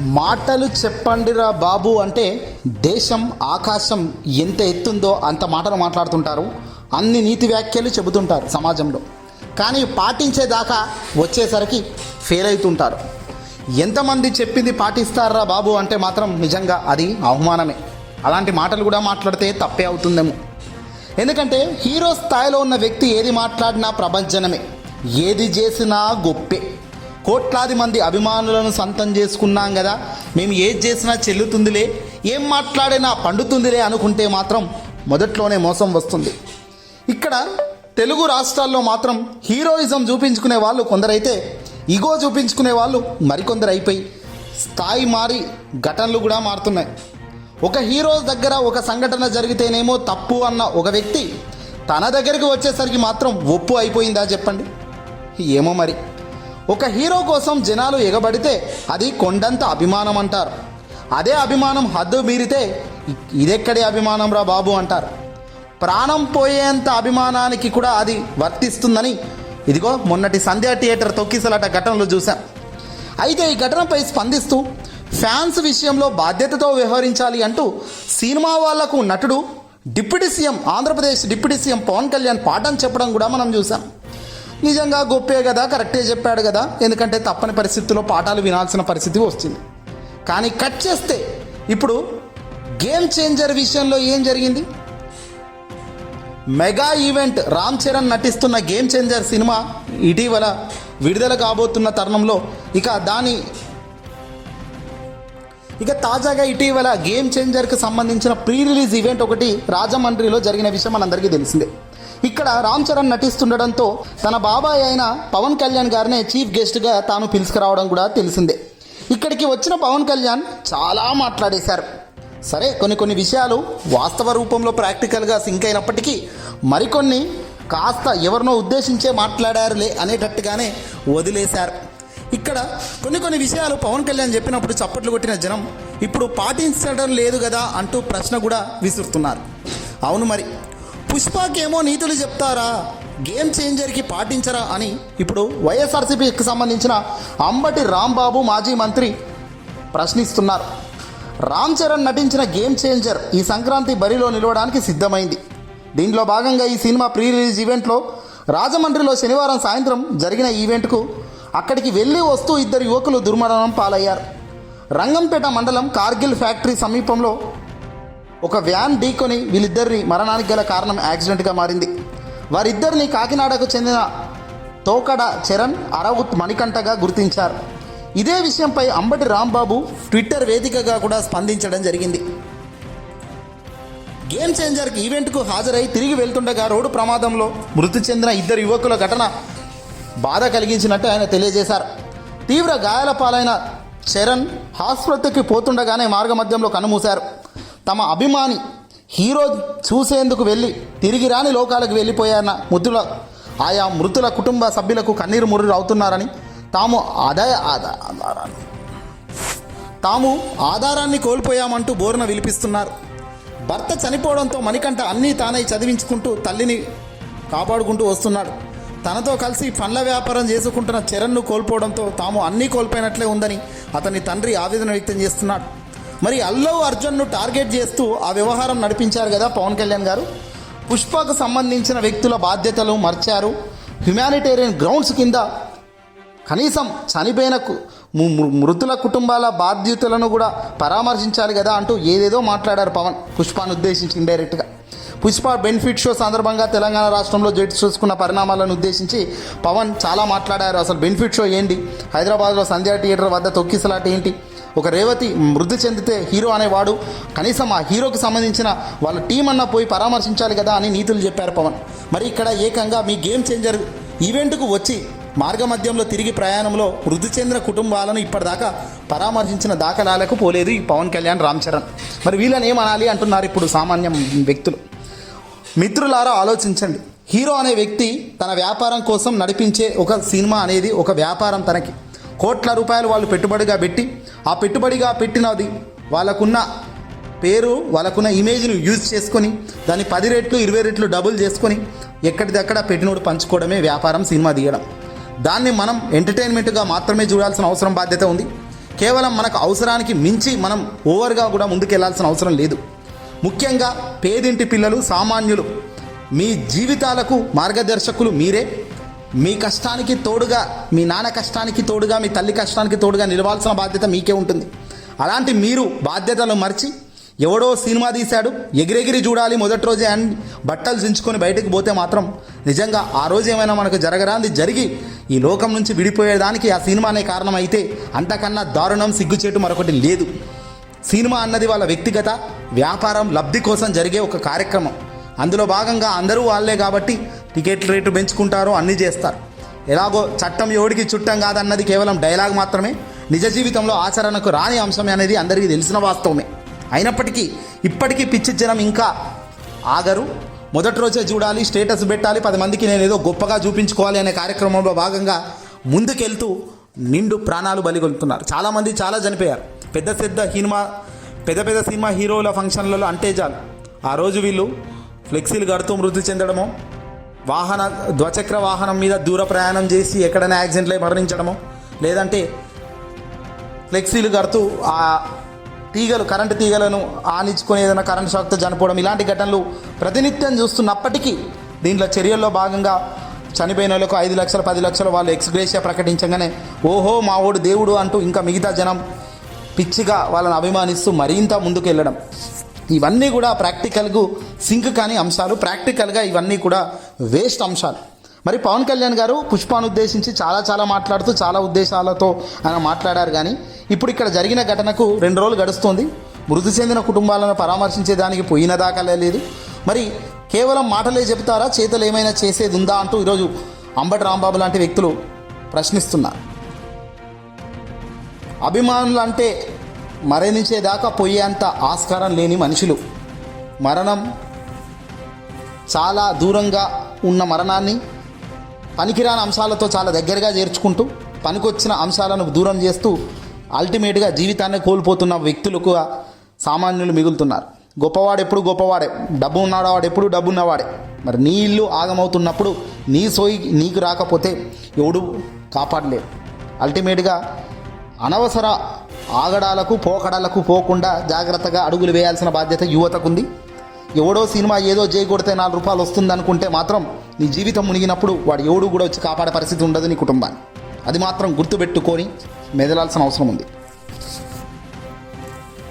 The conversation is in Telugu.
మాటలు చెప్పండిరా బాబు అంటే దేశం ఆకాశం ఎంత ఎత్తుందో అంత మాటలు మాట్లాడుతుంటారు. అన్ని నీతి వ్యాఖ్యలు చెబుతుంటారు సమాజంలో. కానీ పాటించేదాకా వచ్చేసరికి ఫెయిల్ అవుతుంటారు. ఎంతమంది చెప్పింది పాటిస్తారా బాబు అంటే మాత్రం నిజంగా అది అవమానమే. అలాంటి మాటలు కూడా మాట్లాడితే తప్పే అవుతుందేమో. ఎందుకంటే హీరో స్థాయిలో ఉన్న వ్యక్తి ఏది మాట్లాడినా ప్రభంజనమే. ఏది చేసినా గొప్పే. కోట్లాది మంది అభిమానులను సొంతం చేసుకున్నాం కదా. మేము ఏది చేసినా చెల్లుతుందిలే ఏం మాట్లాడినా పండుతుందిలే అనుకుంటే మాత్రం మొదట్లోనే మోసం వస్తుంది. ఇక్కడ తెలుగు రాష్ట్రాల్లో మాత్రం హీరోయిజం చూపించుకునే వాళ్ళు కొందరైతే ఇగో చూపించుకునే వాళ్ళు మరికొందరు అయిపోయి స్థాయి మారి ఘటనలు కూడా మారుతున్నాయి. ఒక హీరో దగ్గర ఒక సంఘటన జరిగితేనేమో తప్పు అన్న ఒక వ్యక్తి తన దగ్గరికి వచ్చేసరికి మాత్రం ఒప్పు అయిపోయిందా చెప్పండి? ఏమో మరి. ఒక హీరో కోసం జనాలు ఎగబడితే అది కొండంత అభిమానం అంటారు. అదే అభిమానం హద్దు మీరితే ఇదెక్కడి అభిమానం రా బాబు అంటారు. ప్రాణం పోయేంత అభిమానానికి కూడా అది వర్తిస్తుందని ఇదిగో మొన్నటి సంధ్యా థియేటర్ తొక్కిసలాట ఘటనలు చూశాం. అయితే ఈ ఘటనపై స్పందిస్తూ ఫ్యాన్స్ విషయంలో బాధ్యతతో వ్యవహరించాలి అంటూ సినిమా వాళ్ళకు నటుడు deputy CM Andhra Pradesh deputy CM Pawan Kalyan పాఠం చెప్పడం కూడా మనం చూసాం నిజంగా గొప్పే కదా కరెక్టే చెప్పాడు కదా. ఎందుకంటే తప్పని పరిస్థితుల్లో పాఠాలు వినాల్సిన పరిస్థితి వస్తుంది. కానీ కట్ చేస్తే ఇప్పుడు గేమ్ చేంజర్ విషయంలో ఏం జరిగింది? మెగా ఈవెంట్ రామ్ చరణ్ నటిస్తున్న గేమ్ చేంజర్ సినిమా ఇటీవల విడుదల కాబోతున్న తరుణంలో ఇక దాని ఇక తాజాగా ఇటీవల గేమ్ చేంజర్కి సంబంధించిన ప్రీ రిలీజ్ ఈవెంట్ ఒకటి రాజమండ్రిలో జరిగిన విషయం మనందరికీ తెలిసిందే. ఇక్కడ రామ్ చరణ్ నటిస్తుండడంతో తన బాబాయ్ అయిన పవన్ కళ్యాణ్ గారినే చీఫ్ గెస్ట్గా తాను పిలుచుకురావడం కూడా తెలిసిందే. ఇక్కడికి వచ్చిన పవన్ కళ్యాణ్ చాలా మాట్లాడేశారు. సరే కొన్ని కొన్ని విషయాలు వాస్తవ రూపంలో ప్రాక్టికల్గా సింక్ అయినప్పటికీ మరికొన్ని కాస్త ఎవరినో ఉద్దేశించే మాట్లాడారులే అనేటట్టుగానే వదిలేశారు. ఇక్కడ కొన్ని కొన్ని విషయాలు పవన్ కళ్యాణ్ చెప్పినప్పుడు చప్పట్లు కొట్టిన జనం ఇప్పుడు పాటించడం లేదు కదా అంటూ ప్రశ్న కూడా విసురుతున్నారు. అవును మరి పుష్పకేమో నీతులు చెప్తారా? గేమ్ చేంజర్కి పాటించరా అని ఇప్పుడు వైఎస్ఆర్సీపీకి సంబంధించిన అంబటి రాంబాబు మాజీ మంత్రి ప్రశ్నిస్తున్నారు. రామ్ చరణ్ నటించిన గేమ్ చేంజర్ ఈ సంక్రాంతి బరిలో నిలవడానికి సిద్ధమైంది. దీనిలో భాగంగా ఈ సినిమా ప్రీ రిలీజ్ ఈవెంట్లో రాజమండ్రిలో శనివారం సాయంత్రం జరిగిన ఈవెంట్కు అక్కడికి వెళ్ళి వస్తూ ఇద్దరు యువకులు దుర్మరణం పాలయ్యారు. రంగంపేట మండలం కార్గిల్ ఫ్యాక్టరీ సమీపంలో ఒక వ్యాన్ ఢీకొని వీళ్ళిద్దరిని మరణానికి గల కారణం యాక్సిడెంట్గా మారింది. వారిద్దరిని కాకినాడకు చెందిన తోకడ చరణ్ అరవుత్ మణికంఠగా గుర్తించారు. ఇదే విషయంపై అంబటి రాంబాబు ట్విట్టర్ వేదికగా కూడా స్పందించడం జరిగింది. గేమ్ చేంజర్కి ఈవెంట్కు హాజరై తిరిగి వెళ్తుండగా రోడ్డు ప్రమాదంలో మృతి చెందిన ఇద్దరు యువకుల ఘటన బాధ కలిగించినట్టు ఆయన తెలియజేశారు. తీవ్ర గాయాల పాలైన చరణ్ ఆసుపత్రికి పోతుండగానే మార్గమధ్యంలో కనుమూశారు తమ అభిమాని హీరో చూసేందుకు వెళ్ళి తిరిగి రాని లోకాలకు వెళ్ళిపోయారన్న మృతుల ఆయా మృతుల కుటుంబ సభ్యులకు కన్నీరు మురురు అవుతున్నారని తాము ఆదాయ ఆదా- ఆధారాన్ని తాము ఆధారాన్ని కోల్పోయామంటూ బోరున విలిపిస్తున్నారు. భర్త చనిపోవడంతో మణికంఠ అన్నీ తానై చదివించుకుంటూ తల్లిని కాపాడుకుంటూ వస్తున్నాడు. తనతో కలిసి పండ్ల వ్యాపారం చేసుకుంటున్న చరణ్ను కోల్పోవడంతో తాము అన్నీ కోల్పోయినట్లే ఉందని అతని తండ్రి ఆవేదన వ్యక్తం చేస్తున్నాడు. మరి అల్లవ్ అర్జున్ను టార్గెట్ చేస్తూ ఆ వ్యవహారం నడిపించారు కదా పవన్ కళ్యాణ్ గారు. పుష్పకు సంబంధించిన వ్యక్తుల బాధ్యతలు మర్చారు. హ్యుమానిటేరియన్ గ్రౌండ్స్ కింద కనీసం చనిపోయిన కు- మృతుల కుటుంబాల బాధ్యతలను కూడా పరామర్శించాలి కదా అంటూ ఏదేదో మాట్లాడారు పవన్ పుష్పాను ఉద్దేశించి ఇండైరెక్ట్గా పుష్ప బెనిఫిట్ షో సందర్భంగా తెలంగాణ రాష్ట్రంలో జడ్జి చూసుకున్న పరిణామాలను ఉద్దేశించి పవన్ చాలా మాట్లాడారు. అసలు బెనిఫిట్ షో ఏంటి? హైదరాబాద్లో సంధ్యా థియేటర్ వద్ద తొక్కిసలాట ఏంటి? ఒక రేవతి మృతి చెందితే హీరో అనేవాడు కనీసం ఆ హీరోకి సంబంధించిన వాళ్ళ టీం అన్న పోయి పరామర్శించాలి కదా అని నీతులు చెప్పారు పవన్. మరి ఇక్కడ ఏకంగా మీ గేమ్ చేంజర్ ఈవెంట్కు వచ్చి మార్గమధ్యంలో తిరిగి ప్రయాణంలో మృతి చెందిన కుటుంబాలను ఇప్పటిదాకా పరామర్శించిన దాఖలాలకు పోలేదు ఈ పవన్ కళ్యాణ్ రామ్ చరణ్. మరి వీళ్ళని ఏమనాలి అంటున్నారు ఇప్పుడు సామాన్య వ్యక్తులు. మిత్రులారా ఆలోచించండి. హీరో అనే వ్యక్తి తన వ్యాపారం కోసం నడిపించే ఒక సినిమా అనేది ఒక వ్యాపారం తనకి. కోట్ల రూపాయలు వాళ్ళు పెట్టుబడిగా పెట్టి ఆ పెట్టుబడిగా పెట్టినది వాళ్ళకున్న పేరు వాళ్ళకున్న ఇమేజ్ను యూజ్ చేసుకొని దాన్ని పది రెట్లు ఇరవై రెట్లు డబుల్ చేసుకొని ఎక్కడిదక్కడ పెట్టినోడు పంచుకోవడమే వ్యాపారం సినిమా తీయడం. దాన్ని మనం ఎంటర్టైన్మెంట్గా మాత్రమే చూడాల్సిన అవసరం బాధ్యత ఉంది. కేవలం మనకు అవసరానికి మించి మనం ఓవర్గా కూడా ముందుకెళ్ళాల్సిన అవసరం లేదు. ముఖ్యంగా పేదింటి పిల్లలు సామాన్యులు మీ జీవితాలకు మార్గదర్శకులు మీరే. మీ కష్టానికి తోడుగా మీ నాన్న కష్టానికి తోడుగా మీ తల్లి కష్టానికి తోడుగా నిలవాల్సిన బాధ్యత మీకే ఉంటుంది. అలాంటి మీరు బాధ్యతలు మర్చి ఎవడో సినిమా తీశాడు ఎగిరెగిరి చూడాలి మొదటి రోజే అండ్ బట్టలు చించుకొని బయటకు పోతే మాత్రం నిజంగా ఆ రోజు ఏమైనా మనకు జరగరాంది జరిగి ఈ లోకం నుంచి విడిపోయేదానికి ఆ సినిమానే కారణం అయితే అంతకన్నా దారుణం సిగ్గుచేటు మరొకటి లేదు. సినిమా అన్నది వాళ్ళ వ్యక్తిగత వ్యాపారం లబ్ధి కోసం జరిగే ఒక కార్యక్రమం. అందులో భాగంగా అందరూ వాళ్ళే కాబట్టి టికెట్ రేటు పెంచుకుంటారు అన్నీ చేస్తారు. ఎలాగో చట్టం ఎవడికి చుట్టం కాదన్నది కేవలం డైలాగ్ మాత్రమే. నిజ జీవితంలో ఆచరణకు రాని అంశమే అనేది అందరికీ తెలిసిన వాస్తవమే. అయినప్పటికీ ఇప్పటికీ పిచ్చి జనం ఇంకా ఆగరు. మొదటి రోజే చూడాలి స్టేటస్ పెట్టాలి పది మందికి నేను ఏదో గొప్పగా చూపించుకోవాలి అనే కార్యక్రమంలో భాగంగా ముందుకెళ్తూ నిండు ప్రాణాలు బలిగొలుతున్నారు చాలామంది చాలా చనిపోయారు. పెద్ద పెద్ద సినిమా పెద్ద పెద్ద సినిమా హీరోల ఫంక్షన్లలో అంటే చాలు. ఆ రోజు వీళ్ళు ఫ్లెక్సీలు కడుతూ మృతి చెందడమో వాహన ద్వచక్ర వాహనం మీద దూర ప్రయాణం చేసి ఎక్కడైనా యాక్సిడెంట్లో మరణించడము లేదంటే ఫ్లెక్సీలు కడుతూ ఆ తీగలు కరెంటు తీగలను ఆనించుకొని ఏదైనా కరెంట్ షాక్తో చనిపోవడం ఇలాంటి ఘటనలు ప్రతినిత్యం చూస్తున్నప్పటికీ దీంట్లో చర్యల్లో భాగంగా చనిపోయిన వాళ్ళకు ఐదు లక్షలు పది లక్షలు వాళ్ళు ఎక్స్గ్రేషియా ప్రకటించగానే ఓహో మా ఓడు దేవుడు అంటూ ఇంకా మిగతా జనం పిచ్చిగా వాళ్ళని అభిమానిస్తూ మరింత ముందుకు వెళ్ళడం ఇవన్నీ కూడా ప్రాక్టికల్కు సింక్ కాని అంశాలు ప్రాక్టికల్గా ఇవన్నీ కూడా వేస్ట్ అంశాలు. మరి పవన్ కళ్యాణ్ గారు పుష్పాను ఉద్దేశించి చాలా చాలా మాట్లాడుతూ చాలా ఉద్దేశాలతో ఆయన మాట్లాడారు కానీ ఇప్పుడు ఇక్కడ జరిగిన ఘటనకు రెండు రోజులు గడుస్తుంది. మృతి చెందిన కుటుంబాలను పరామర్శించే దానికి పోయిన దాకా లేదు. మరి కేవలం మాటలే చెబుతారా చేతలు ఏమైనా చేసేది ఉందా అంటూ ఈరోజు అంబటి రాంబాబు లాంటి వ్యక్తులు ప్రశ్నిస్తున్నారు. అభిమానులు అంటే మరణించేదాకా పోయేంత ఆస్కారం లేని మనుషులు. మరణం చాలా దూరంగా ఉన్న మరణాన్ని పనికిరాని అంశాలతో చాలా దగ్గరగా చేర్చుకుంటూ పనికొచ్చిన అంశాలను దూరం చేస్తూ అల్టిమేట్గా జీవితాన్ని కోల్పోతున్న వ్యక్తులకు సామాన్యులు మిగులుతున్నారు. గొప్పవాడు ఎప్పుడు గొప్పవాడే? డబ్బు ఉన్నాడు వాడు ఎప్పుడు డబ్బు ఉన్నవాడే? మరి నీ ఇల్లు ఆగమవుతున్నప్పుడు నీ సోయి నీకు రాకపోతే ఎవడు కాపాడలేడు. అల్టిమేట్గా అనవసర ఆగడాలకు పోకడాలకు పోకుండా జాగ్రత్తగా అడుగులు వేయాల్సిన బాధ్యత యువతకుంది. ఎవడో సినిమా ఏదో చేయకూడితే నాలుగు రూపాయలు వస్తుందనుకుంటే మాత్రం నీ జీవితం మునిగినప్పుడు వాడు ఎవడు కూడా వచ్చి కాపాడే పరిస్థితి ఉండదు నీ కుటుంబాన్ని. అది మాత్రం గుర్తుపెట్టుకొని మెదలాల్సిన అవసరం ఉంది.